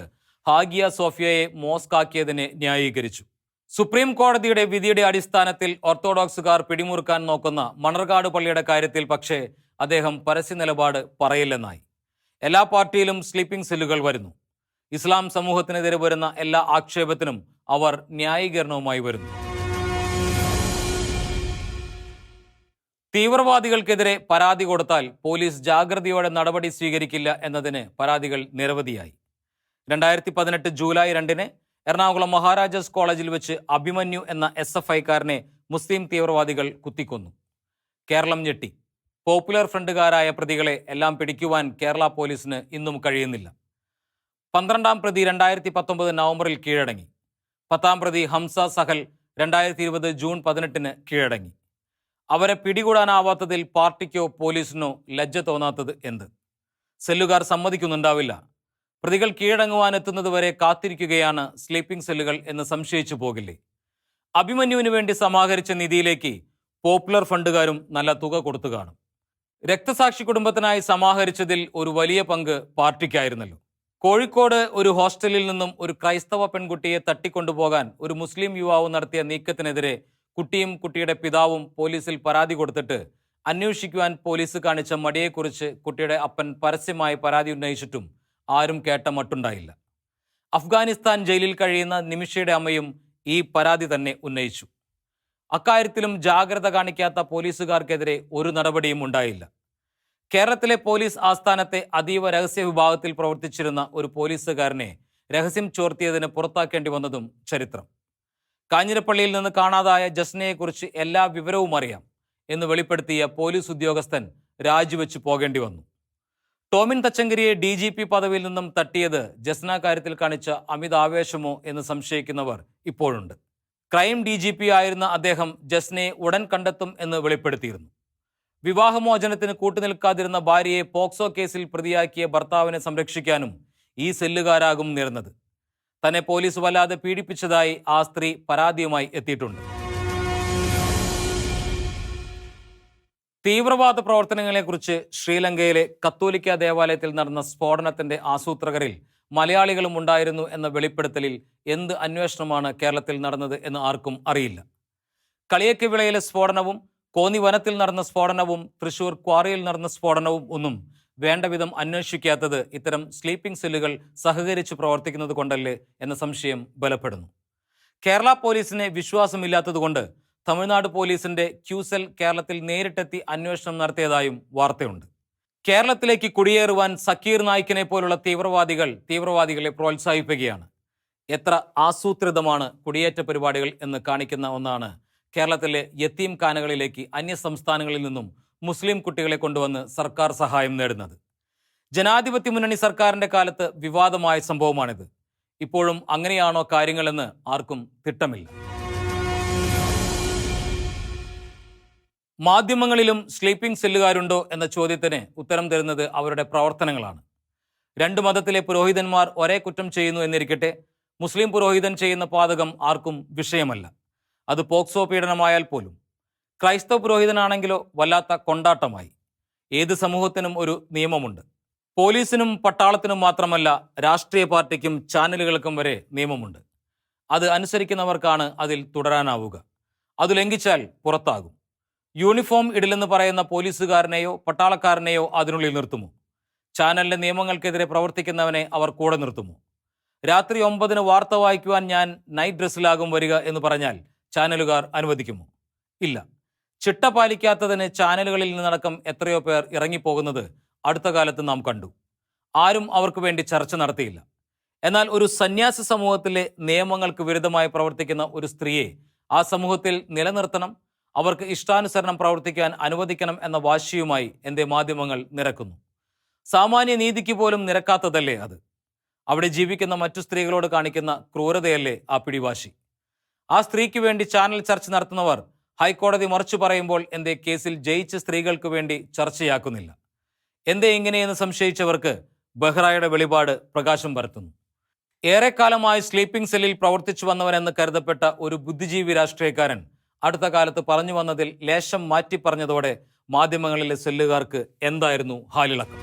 ഹാഗിയ സോഫിയയെ മോസ്കാക്കിയതിനെ ന്യായീകരിച്ചു. സുപ്രീം കോടതിയുടെ വിധിയുടെ അടിസ്ഥാനത്തിൽ ഓർത്തഡോക്സുകാർ പിടിമുറുക്കാൻ നോക്കുന്ന മണർകാട് പള്ളിയുടെ കാര്യത്തിൽ പക്ഷേ അദ്ദേഹം പരസ്യ നിലപാട് പറയില്ലെന്നായി. എല്ലാ പാർട്ടിയിലും സ്ലീപ്പിംഗ് സെല്ലുകൾ വരുന്നു. ഇസ്ലാം സമൂഹത്തിനെതിരെ വരുന്ന എല്ലാ ആക്ഷേപത്തിനും അവർ ന്യായീകരണവുമായി വരുന്നു. തീവ്രവാദികൾക്കെതിരെ പരാതി കൊടുത്താൽ പോലീസ് ജാഗ്രതയോടെ നടപടി സ്വീകരിക്കില്ല എന്നതിന് പരാതികൾ നിരവധിയായി. രണ്ടായിരത്തി പതിനെട്ട് ജൂലൈ രണ്ടിന് എറണാകുളം മഹാരാജാസ് കോളേജിൽ വെച്ച് അഭിമന്യു എന്ന എസ് എഫ് ഐക്കാരനെ മുസ്ലിം തീവ്രവാദികൾ കുത്തിക്കൊന്നു. കേരളം ഞെട്ടി. പോപ്പുലർ ഫ്രണ്ടുകാരായ പ്രതികളെ എല്ലാം പിടിക്കുവാൻ കേരള പോലീസിന് ഇന്നും കഴിയുന്നില്ല. പന്ത്രണ്ടാം പ്രതി രണ്ടായിരത്തി പത്തൊമ്പത് നവംബറിൽ കീഴടങ്ങി. പത്താം പ്രതി ഹംസ സഹൽ രണ്ടായിരത്തി ഇരുപത് ജൂൺ പതിനെട്ടിന് കീഴടങ്ങി. അവരെ പിടികൂടാനാവാത്തതിൽ പാർട്ടിക്കോ പോലീസിനോ ലജ്ജ തോന്നാത്തത് എന്ത്? സെല്ലുകാർ സമ്മതിക്കുന്നുണ്ടാവില്ല. പ്രതികൾ കീഴടങ്ങുവാനെത്തുന്നത് വരെ കാത്തിരിക്കുകയാണ് സ്ലീപ്പിംഗ് സെല്ലുകൾ എന്ന് സംശയിച്ചു പോകില്ലേ? അഭിമന്യുവിന് വേണ്ടി സമാഹരിച്ച നിധിയിലേക്ക് പോപ്പുലർ ഫണ്ടുകാരും നല്ല തുക കൊടുത്തു കാണും. രക്തസാക്ഷി കുടുംബത്തിനായി സമാഹരിച്ചതിൽ ഒരു വലിയ പങ്ക് പാർട്ടിക്കായിരുന്നല്ലോ. കോഴിക്കോട് ഒരു ഹോസ്റ്റലിൽ നിന്നും ഒരു ക്രൈസ്തവ പെൺകുട്ടിയെ തട്ടിക്കൊണ്ടുപോകാൻ ഒരു മുസ്ലിം യുവാവ് നടത്തിയ നീക്കത്തിനെതിരെ കുട്ടിയും കുട്ടിയുടെ പിതാവും പോലീസിൽ പരാതി കൊടുത്തിട്ട് അന്വേഷിക്കുവാൻ പോലീസ് കാണിച്ച മടിയെക്കുറിച്ച് കുട്ടിയുടെ അപ്പൻ പരസ്യമായി പരാതി ഉന്നയിച്ചിട്ടും ആരും കേട്ട മട്ടുണ്ടായില്ല. അഫ്ഗാനിസ്ഥാൻ ജയിലിൽ കഴിയുന്ന നിമിഷയുടെ അമ്മയും ഈ പരാതി തന്നെ ഉന്നയിച്ചു. അക്കാര്യത്തിലും ജാഗ്രത കാണിക്കാത്ത പോലീസുകാർക്കെതിരെ ഒരു നടപടിയും ഉണ്ടായില്ല. കേരളത്തിലെ പോലീസ് ആസ്ഥാനത്തെ അതീവ രഹസ്യ വിഭാഗത്തിൽ പ്രവർത്തിച്ചിരുന്ന ഒരു പോലീസുകാരനെ രഹസ്യം ചോർത്തിയതിന് പുറത്താക്കേണ്ടി വന്നതും ചരിത്രം. കാഞ്ഞിരപ്പള്ളിയിൽ നിന്ന് കാണാതായ ജസ്നയെക്കുറിച്ച് എല്ലാ വിവരവും അറിയാം എന്ന് വെളിപ്പെടുത്തിയ പോലീസ് ഉദ്യോഗസ്ഥൻ രാജിവെച്ച് പോകേണ്ടി വന്നു. ടോമിൻ തച്ചങ്കരിയെ ഡി ജി പി പദവിയിൽ നിന്നും തട്ടിയത് ജസ്ന കാര്യത്തിൽ കാണിച്ച അമിത ആവേശമോ എന്ന് സംശയിക്കുന്നവർ ഇപ്പോഴുണ്ട്. ക്രൈം ഡി ജി പി ആയിരുന്ന അദ്ദേഹം ജസ്നയെ ഉടൻ കണ്ടെത്തും എന്ന് വെളിപ്പെടുത്തിയിരുന്നു. വിവാഹമോചനത്തിന് കൂട്ടുനിൽക്കാതിരുന്ന ഭാര്യയെ പോക്സോ കേസിൽ പ്രതിയാക്കിയ ഭർത്താവിനെ സംരക്ഷിക്കാനും ഈ സെല്ലുകാരാകും നേർന്നത്. തന്നെ പോലീസ് വല്ലാതെ പീഡിപ്പിച്ചതായി ആ സ്ത്രീ പരാതിയുമായി എത്തിയിട്ടുണ്ട്. തീവ്രവാദ പ്രവർത്തനങ്ങളെക്കുറിച്ച് ശ്രീലങ്കയിലെ കത്തോലിക്ക ദേവാലയത്തിൽ നടന്ന സ്ഫോടനത്തിന്റെ ആസൂത്രകരിൽ മലയാളികളും ഉണ്ടായിരുന്നു എന്ന വെളിപ്പെടുത്തലിൽ എന്ത് അന്വേഷണമാണ് കേരളത്തിൽ നടന്നത് എന്ന് ആർക്കും അറിയില്ല. കളിയക്കവിളയിലെ സ്ഫോടനവും കോന്നി വനത്തിൽ നടന്ന സ്ഫോടനവും തൃശൂർ ക്വാറിയിൽ നടന്ന സ്ഫോടനവും ഒന്നും വേണ്ടവിധം അന്വേഷിക്കാത്തത് ഇത്തരം സ്ലീപ്പിംഗ് സെല്ലുകൾ സഹകരിച്ച് പ്രവർത്തിക്കുന്നത് കൊണ്ടല്ലേ എന്ന സംശയം ബലപ്പെടുന്നു. കേരള പോലീസിനെ വിശ്വാസമില്ലാത്തതുകൊണ്ട് തമിഴ്നാട് പോലീസിന്റെ ക്യൂസെൽ കേരളത്തിൽ നേരിട്ടെത്തി അന്വേഷണം നടത്തിയതായും വാർത്തയുണ്ട്. കേരളത്തിലേക്ക് കുടിയേറുവാൻ സക്കീർ നായിക്കിനെ പോലുള്ള തീവ്രവാദികൾ തീവ്രവാദികളെ പ്രോത്സാഹിപ്പിക്കുകയാണ്. എത്ര ആസൂത്രിതമാണ് കുടിയേറ്റ പരിപാടികൾ എന്ന് കാണിക്കുന്ന ഒന്നാണ് കേരളത്തിലെ യത്തീം കാനകളിലേക്ക് അന്യ സംസ്ഥാനങ്ങളിൽ നിന്നും മുസ്ലിം കുട്ടികളെ കൊണ്ടുവന്ന് സർക്കാർ സഹായം നേടുന്നത്. ജനാധിപത്യ മുന്നണി സർക്കാരിന്റെ കാലത്ത് വിവാദമായ സംഭവമാണിത്. ഇപ്പോഴും അങ്ങനെയാണോ കാര്യങ്ങളെന്ന് ആർക്കും തിട്ടമില്ല. മാധ്യമങ്ങളിലും സ്ലീപ്പിംഗ് സെല്ലുകാരുണ്ടോ എന്ന ചോദ്യത്തിന് ഉത്തരം തരുന്നത് അവരുടെ പ്രവർത്തനങ്ങളാണ്. രണ്ട് മതത്തിലെ പുരോഹിതന്മാർ ഒരേ കുറ്റം ചെയ്യുന്നു എന്നിരിക്കട്ടെ മുസ്ലിം പുരോഹിതൻ ചെയ്യുന്ന പാതകം ആർക്കും വിഷയമല്ല. അത് പോക്സോ പീഡനമായാൽ പോലും. ക്രൈസ്തവ പുരോഹിതനാണെങ്കിലോ വല്ലാത്ത കൊണ്ടാട്ടമായി. ഏത് സമൂഹത്തിനും ഒരു നിയമമുണ്ട്. പോലീസിനും പട്ടാളത്തിനും മാത്രമല്ല രാഷ്ട്രീയ പാർട്ടിക്കും ചാനലുകൾക്കും വരെ നിയമമുണ്ട്. അത് അനുസരിക്കുന്നവർക്കാണ് അതിൽ തുടരാനാവുക. അത് ലംഘിച്ചാൽ പുറത്താകും. യൂണിഫോം ഇടില്ലെന്ന് പറയുന്ന പോലീസുകാരനെയോ പട്ടാളക്കാരനെയോ അതിനുള്ളിൽ നിർത്തുമോ? ചാനലിന്റെ നിയമങ്ങൾക്കെതിരെ പ്രവർത്തിക്കുന്നവനെ അവർ കൂടെ നിർത്തുമോ? രാത്രി ഒമ്പതിന് വാർത്ത വായിക്കുവാൻ ഞാൻ നൈറ്റ് ഡ്രസ്സിലാകും വരിക എന്ന് പറഞ്ഞാൽ ചാനലുകാർ അനുവദിക്കുമോ? ഇല്ല. ചിട്ട പാലിക്കാത്തതിന് ചാനലുകളിൽ നിന്നടക്കം എത്രയോ പേർ ഇറങ്ങിപ്പോകുന്നത് അടുത്ത കാലത്ത് നാം കണ്ടു. ആരും അവർക്ക് വേണ്ടി ചർച്ച നടത്തിയില്ല. എന്നാൽ ഒരു സന്യാസി സമൂഹത്തിലെ നിയമങ്ങൾക്ക് വിരുദ്ധമായി പ്രവർത്തിക്കുന്ന ഒരു സ്ത്രീയെ ആ സമൂഹത്തിൽ നിലനിർത്തണം അവർക്ക് ഇഷ്ടാനുസരണം പ്രവർത്തിക്കാൻ അനുവദിക്കണം എന്ന വാശിയുമായി എന്റെ മാധ്യമങ്ങൾ നിരക്കുന്നു. സാമാന്യ നീതിക്ക് പോലും നിരക്കാത്തതല്ലേ അത്? അവിടെ ജീവിക്കുന്ന മറ്റു സ്ത്രീകളോട് കാണിക്കുന്ന ക്രൂരതയല്ലേ ആ പിടിവാശി? ആ സ്ത്രീക്ക് വേണ്ടി ചാനൽ ചർച്ച നടത്തുന്നവർ ഹൈക്കോടതി മറിച്ചു പറയുമ്പോൾ എന്തേ കേസിൽ ജയിച്ച സ്ത്രീകൾക്ക് വേണ്ടി ചർച്ചയാക്കുന്നില്ല. എന്തേ ഇങ്ങനെയെന്ന് സംശയിച്ചവർക്ക് ബെഹ്റയുടെ വെളിപാട് പ്രകാശം പരത്തുന്നു. ഏറെക്കാലമായി സ്ലീപ്പിംഗ് സെല്ലിൽ പ്രവർത്തിച്ചു വന്നവനെന്ന് കരുതപ്പെട്ട ഒരു ബുദ്ധിജീവി രാഷ്ട്രീയക്കാരൻ അടുത്ത കാലത്ത് പറഞ്ഞു വന്നതിൽ ലേശം മാറ്റി പറഞ്ഞതോടെ മാധ്യമങ്ങളിലെ സെല്ലുകാർക്ക് എന്തായിരുന്നു ഹാലിളക്കം?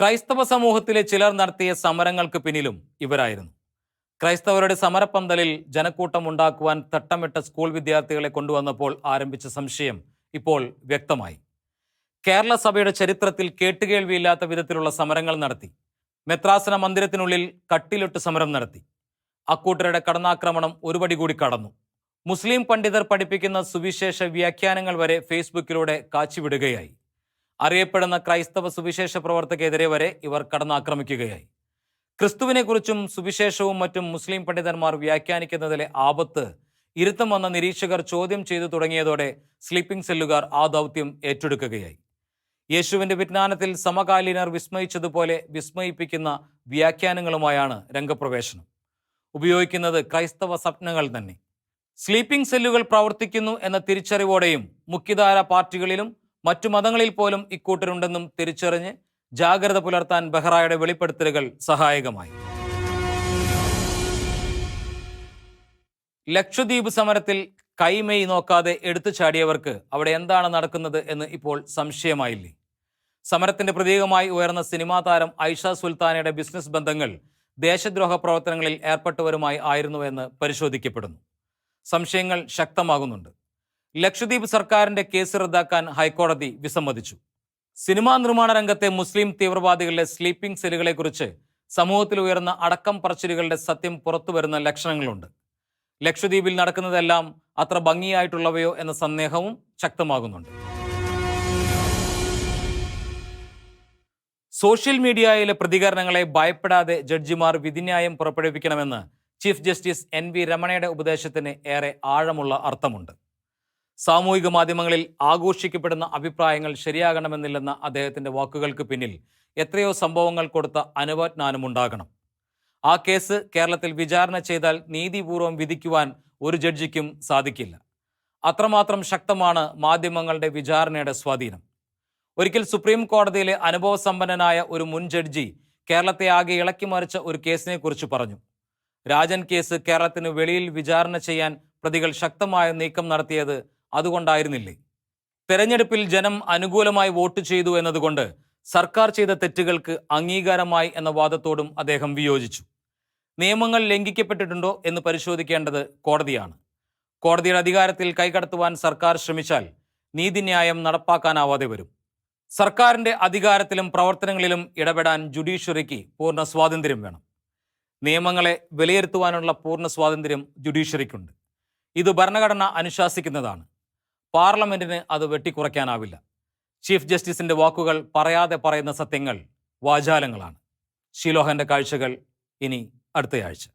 ക്രൈസ്തവ സമൂഹത്തിലെ ചിലർ നടത്തിയ സമരങ്ങൾക്ക് പിന്നിലും ഇവരായിരുന്നു. ക്രൈസ്തവരുടെ സമരപ്പന്തലിൽ ജനക്കൂട്ടം ഉണ്ടാക്കുവാൻ തട്ടമിട്ട സ്കൂൾ വിദ്യാർത്ഥികളെ കൊണ്ടുവന്നപ്പോൾ ആരംഭിച്ച സംശയം ഇപ്പോൾ വ്യക്തമായി. കേരള സഭയുടെ ചരിത്രത്തിൽ കേട്ടുകേൾവിയില്ലാത്ത വിധത്തിലുള്ള സമരങ്ങൾ നടത്തി. മെത്രാസന മന്ദിരത്തിനുള്ളിൽ കട്ടിലിട്ട് സമരം നടത്തി. അക്കൂട്ടരുടെ കടന്നാക്രമണം ഒരുപടി കൂടി കടന്നു. മുസ്ലിം പണ്ഡിതർ പഠിപ്പിക്കുന്ന സുവിശേഷ വ്യാഖ്യാനങ്ങൾ വരെ ഫേസ്ബുക്കിലൂടെ കാച്ചിവിടുകയായി. അറിയപ്പെടുന്ന ക്രൈസ്തവ സുവിശേഷ പ്രവർത്തകർക്കെതിരെ വരെ ഇവർ കടന്നാക്രമിക്കുകയായി. ക്രിസ്തുവിനെക്കുറിച്ചും സുവിശേഷവും മറ്റും മുസ്ലിം പണ്ഡിതന്മാർ വ്യാഖ്യാനിക്കുന്നതിലെ ആപത്ത് ഇരുത്തം വന്ന നിരീക്ഷകർ ചോദ്യം ചെയ്തു തുടങ്ങിയതോടെ സ്ലീപ്പിംഗ് സെല്ലുകാർ ആ ദൗത്യം ഏറ്റെടുക്കുകയായി. യേശുവിന്റെ വിജ്ഞാനത്തിൽ സമകാലീനർ വിസ്മയിച്ചതുപോലെ വിസ്മയിപ്പിക്കുന്ന വ്യാഖ്യാനങ്ങളുമായാണ് രംഗപ്രവേശനം. ഉപയോഗിക്കുന്നത് ക്രൈസ്തവ സ്വപ്നങ്ങൾ തന്നെ. സ്ലീപ്പിംഗ് സെല്ലുകൾ പ്രവർത്തിക്കുന്നു എന്ന തിരിച്ചറിവോടെയും മുഖ്യധാര പാർട്ടികളിലും മറ്റു മതങ്ങളിൽ പോലും ഇക്കൂട്ടരുണ്ടെന്നും തിരിച്ചറിഞ്ഞ് ജാഗ്രത പുലർത്താൻ ബെഹ്റായുടെ വെളിപ്പെടുത്തലുകൾ സഹായകമായി. ലക്ഷദ്വീപ് സമരത്തിൽ കൈമെയ് നോക്കാതെ എടുത്തു ചാടിയവർക്ക് അവിടെ എന്താണ് നടക്കുന്നത് എന്ന് ഇപ്പോൾ സംശയമായില്ലേ? സമരത്തിന്റെ പ്രതീകമായി ഉയർന്ന സിനിമാ താരം ഐഷ സുൽത്താനയുടെ ബിസിനസ് ബന്ധങ്ങൾ ദേശദ്രോഹ പ്രവർത്തനങ്ങളിൽ ഏർപ്പെട്ടവരുമായി ആയിരുന്നുവെന്ന് പരിശോധിക്കപ്പെടുന്നു. സംശയങ്ങൾ ശക്തമാകുന്നുണ്ട്. ലക്ഷദ്വീപ് സർക്കാരിന്റെ കേസ് റദ്ദാക്കാൻ ഹൈക്കോടതി വിസമ്മതിച്ചു. സിനിമാ നിർമ്മാണ രംഗത്തെ മുസ്ലിം തീവ്രവാദികളുടെ സ്ലീപ്പിംഗ് സെല്ലുകളെക്കുറിച്ച് സമൂഹത്തിൽ ഉയർന്ന അടക്കം പറച്ചിലുകളുടെ സത്യം പുറത്തുവരുന്ന ലക്ഷണങ്ങളുണ്ട്. ലക്ഷദ്വീപിൽ നടക്കുന്നതെല്ലാം അത്ര ഭംഗിയായിട്ടുള്ളവയോ എന്ന സന്ദേഹവും ശക്തമാകുന്നുണ്ട്. സോഷ്യൽ മീഡിയയിലെ പ്രതികരണങ്ങളെ ഭയപ്പെടാതെ ജഡ്ജിമാർ വിധിന്യായം പുറപ്പെടുവിക്കണമെന്ന് ചീഫ് ജസ്റ്റിസ് എൻ വി രമണയുടെ ഉപദേശത്തിന് ഏറെ ആഴമുള്ള അർത്ഥമുണ്ട്. സാമൂഹിക മാധ്യമങ്ങളിൽ ആഘോഷിക്കപ്പെടുന്ന അഭിപ്രായങ്ങൾ ശരിയാകണമെന്നില്ലെന്ന അദ്ദേഹത്തിന്റെ വാക്കുകൾക്ക് പിന്നിൽ എത്രയോ സംഭവങ്ങൾ കൊടുത്ത അനുവജ്ഞാനമുണ്ടാകണം. ആ കേസ് കേരളത്തിൽ വിചാരണ ചെയ്താൽ നീതിപൂർവം വിധിക്കുവാൻ ഒരു ജഡ്ജിക്കും സാധിക്കില്ല. അത്രമാത്രം ശക്തമാണ് മാധ്യമങ്ങളുടെ വിചാരണയുടെ സ്വാധീനം. ഒരിക്കൽ സുപ്രീം കോടതിയിലെ അനുഭവസമ്പന്നനായ ഒരു മുൻ ജഡ്ജി കേരളത്തെ ആകെ ഇളക്കിമറിച്ച ഒരു കേസിനെ കുറിച്ച് പറഞ്ഞു. രാജൻ കേസ് കേരളത്തിന് വെളിയിൽ വിചാരണ ചെയ്യാൻ പ്രതികൾ ശക്തമായ നീക്കം നടത്തിയത് അതുകൊണ്ടായിരുന്നില്ലേ? തെരഞ്ഞെടുപ്പിൽ ജനം അനുകൂലമായി വോട്ട് ചെയ്തു എന്നതുകൊണ്ട് സർക്കാർ ചെയ്ത തെറ്റുകൾക്ക് അംഗീകാരമായി എന്ന വാദത്തോടും അദ്ദേഹം വിയോജിച്ചു. നിയമങ്ങൾ ലംഘിക്കപ്പെട്ടിട്ടുണ്ടോ എന്ന് പരിശോധിക്കേണ്ടത് കോടതിയാണ്. കോടതിയുടെ അധികാരത്തിൽ കൈകടത്തുവാൻ സർക്കാർ ശ്രമിച്ചാൽ നീതിന്യായം നടപ്പാക്കാനാവാതെ വരും. സർക്കാരിന്റെ അധികാരത്തിലും പ്രവർത്തനങ്ങളിലും ഇടപെടാൻ ജുഡീഷ്യറിക്ക് പൂർണ സ്വാതന്ത്ര്യം വേണം. നിയമങ്ങളെ വിലയിരുത്തുവാനുള്ള പൂർണ സ്വാതന്ത്ര്യം ജുഡീഷ്യറിക്കുണ്ട്. ഇത് ഭരണഘടന അനുശാസിക്കുന്നതാണ്. പാർലമെന്റിന് അത് വെട്ടിക്കുറയ്ക്കാനാവില്ല. ചീഫ് ജസ്റ്റിസിന്റെ വാക്കുകൾ പറയാതെ പറയുന്ന സത്യങ്ങൾ വാചാലങ്ങളാണ്. ഷിലോഹന്റെ കാഴ്ചകൾ ഇനി അടുത്തയാഴ്ച.